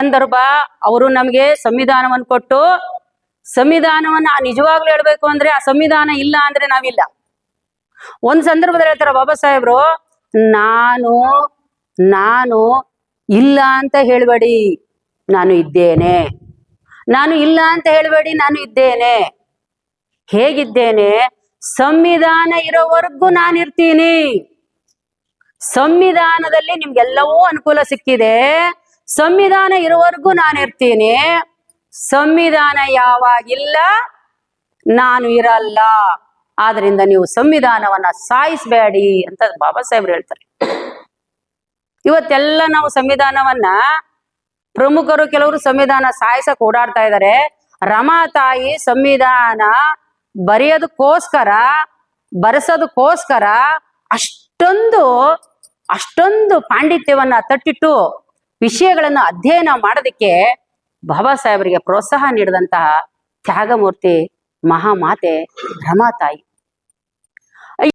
ಸಂದರ್ಭ ಅವರು ನಮಗೆ ಸಂವಿಧಾನವನ್ನು ಕೊಟ್ಟು ಸಂವಿಧಾನವನ್ನ ನಿಜವಾಗ್ಲೂ ಹೇಳ್ಬೇಕು ಅಂದ್ರೆ ಆ ಸಂವಿಧಾನ ಇಲ್ಲ ಅಂದ್ರೆ ನಾವಿಲ್ಲ. ಒಂದ್ ಸಂದರ್ಭದಲ್ಲಿ ಹೇಳ್ತಾರ ಬಾಬಾ ಸಾಹೇಬ್ರು, ನಾನು ನಾನು ಇಲ್ಲ ಅಂತ ಹೇಳ್ಬೇಡಿ, ನಾನು ಇದ್ದೇನೆ. ನಾನು ಇಲ್ಲ ಅಂತ ಹೇಳ್ಬೇಡಿ, ನಾನು ಇದ್ದೇನೆ. ಹೇಗಿದ್ದೇನೆ? ಸಂವಿಧಾನ ಇರೋವರೆಗೂ ನಾನಿರ್ತೀನಿ. ಸಂವಿಧಾನದಲ್ಲಿ ನಿಮ್ಗೆಲ್ಲವೂ ಅನುಕೂಲ ಸಿಕ್ಕಿದೆ. ಸಂವಿಧಾನ ಇರುವವರೆಗೂ ನಾನು ಇರ್ತೀನಿ ಸಂವಿಧಾನ ಯಾವಾಗಿಲ್ಲ? ನಾನು ಇರಲ್ಲ. ಆದ್ರಿಂದ ನೀವು ಸಂವಿಧಾನವನ್ನ ಸಾಯಿಸಬೇಡಿ ಅಂತ ಬಾಬಾ ಸಾಹೇಬ್ರು ಹೇಳ್ತಾರೆ. ಇವತ್ತೆಲ್ಲ ನಾವು ಸಂವಿಧಾನವನ್ನ ಪ್ರಮುಖರು ಕೆಲವರು ಸಂವಿಧಾನ ಸಾಯಿಸಕ್ ಓಡಾಡ್ತಾ ಇದ್ದಾರೆ ರಮಾ ತಾಯಿ ಸಂವಿಧಾನ ಬರೆಯೋದಕ್ಕೋಸ್ಕರ, ಬರೆಸೋದಕ್ಕೋಸ್ಕರ ಅಷ್ಟೊಂದು ಅಷ್ಟೊಂದು ಪಾಂಡಿತ್ಯವನ್ನ ತಟ್ಟಿಟ್ಟು ವಿಷಯಗಳನ್ನು ಅಧ್ಯಯನ ಮಾಡೋದಕ್ಕೆ ಬಾಬಾ ಸಾಹೇಬರಿಗೆ ಪ್ರೋತ್ಸಾಹ ನೀಡಿದಂತಹ ತ್ಯಾಗಮೂರ್ತಿ ಮಹಾಮಾತೆ ರಮಾತಾಯಿ.